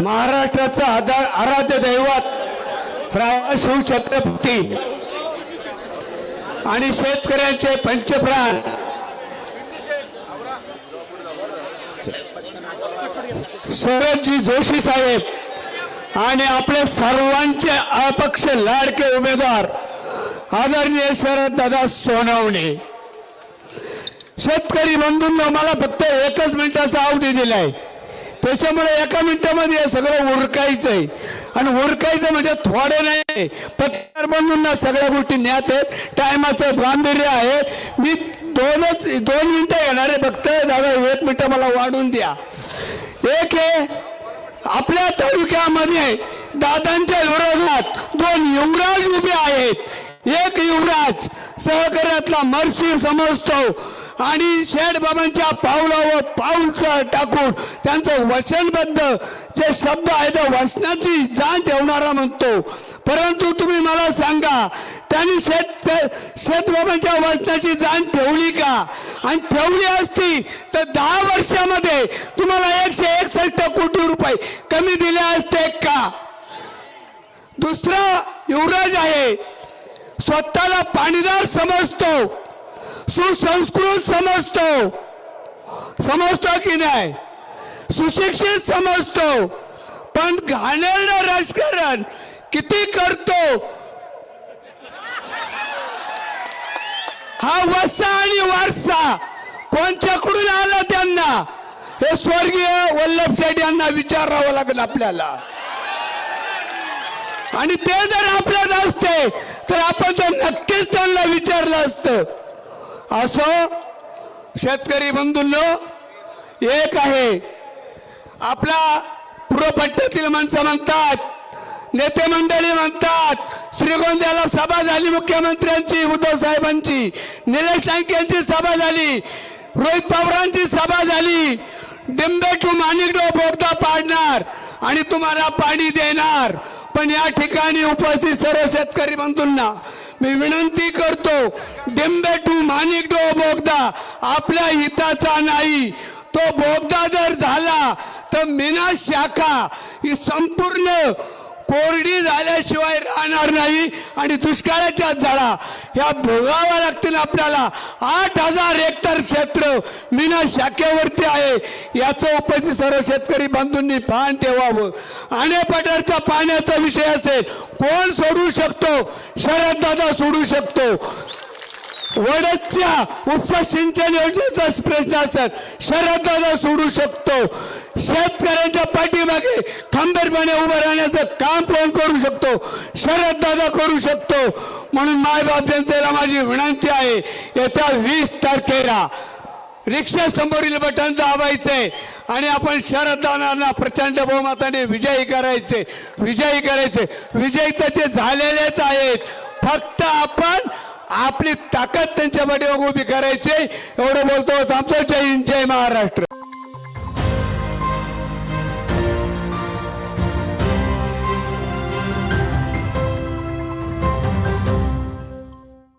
महाराष्ट्राचं आधार आराध्य दैवत राव शिवछत्रपती आणि शेतकऱ्यांचे पंचप्राण. शरदजी जोशी साहेब आणि आपले सर्वांचे अपक्ष लाडके उमेदवार आदरणीय शरद दादा सोनवणे. शेतकरी बंधूंना मला फक्त एकच मिनिटाचा अवधी दिलाय. त्याच्यामुळे एका मिनिटामध्ये हे सगळं आहे आणि उरकायचं म्हणजे थोडे नाही पत्रकार बंधूंना सगळ्या गोष्टी ज्ञात आहेत. टायमाचं गांभीर्य आहे. मी दोनच दोन मिनटं येणार आहे फक्त. दादा एक मिनिटं मला वाढून द्या. एक आहे आपल्या तालुक्यामध्ये दादांच्या विरोधात दोन युवराज उभे आहेत. एक युवराज सहकार्यातला मर्शी समजतो. आणि शेठ बाबांच्या पावलावर पाऊल टाकून त्यांचं वचनबद्ध जे शब्द आहे त्या वचनाची जाण ठेवणारा म्हणतो. परंतु तुम्ही मला सांगा त्यांनी शेत शेतबाबांच्या वचनाची जाण ठेवली का? आणि ठेवली असती तर दहा वर्षामध्ये तुम्हाला एकशे एकसष्ट कोटी रुपये कमी दिले असते का? दुसरा युवराज आहे स्वतःला पाणीदार समजतो. सुसंस्कृत समजतो. समजतो की नाही? सुशिक्षित समजतो. पण घाणेरडं राजकारण किती करतो? हा वसा आणि वारसा. कोणच्याकडून आला त्यांना? हे स्वर्गीय वल्लभ शेठ यांना विचारावं लागेल आपल्याला. आणि ते जर आपल्यात असते तर आपण तर नक्कीच त्यांना विचारलं असतं. असो शेतकरी बंधूंनो एक आहे आपला पूर्वपट्ट्यातील माणसं म्हणतात नेते मंडळी म्हणतात श्रीगोंद्याला सभा झाली मुख्यमंत्र्यांची उद्धव साहेबांची निलेश नाईक यांची सभा झाली रोहित पवारांची सभा झाली डिंबे टू माणिकडो बोगदा पाडणार आणि तुम्हाला पाणी देणार. पण या ठिकाणी उपस्थित सर्व शेतकरी बंधूंना मी विनंती करतो डिंबे टू माणिकडो बोगदा आपल्या हिताचा नाही. तो बोगदा जर झाला तर मीना शाखा ही संपूर्ण कोरडी झाल्याशिवाय राहणार नाही आणि दुष्काळाच्या झाडा ह्या भोगाव्या लागतील आपल्याला. आठ हजार हेक्टर क्षेत्र मीना शाखेवरती आहे. याचं उपस्थित सर्व शेतकरी बंधूंनी पान ठेवावं. आणि पाण्याचा पाण्याचा विषय असेल. कोण सोडू शकतो? शरद दादा सोडू शकतो. वडदच्या उपसा सिंचन योजनेचा प्रश्न असेल शरद सोडू शकतो. शेतकऱ्यांच्या पाठीमागे खंबीरपणे उभं राहण्याचं काम कोण करू शकतो? शरददादा करू शकतो. म्हणून मायबाप जनतेला माझी विनंती आहे येत्या वीस तारखेला रिक्षा समोरील बटन दाबायचंय आणि आपण शरददादांना प्रचंड बहुमताने विजयी करायचे विजयी करायचे. विजयी तर ते झालेलेच आहेत. फक्त आपण आपली ताकद त्यांच्या पाठीमागे उभी करायची. एवढं बोलतो थांबतो जय हिंद जय महाराष्ट्र.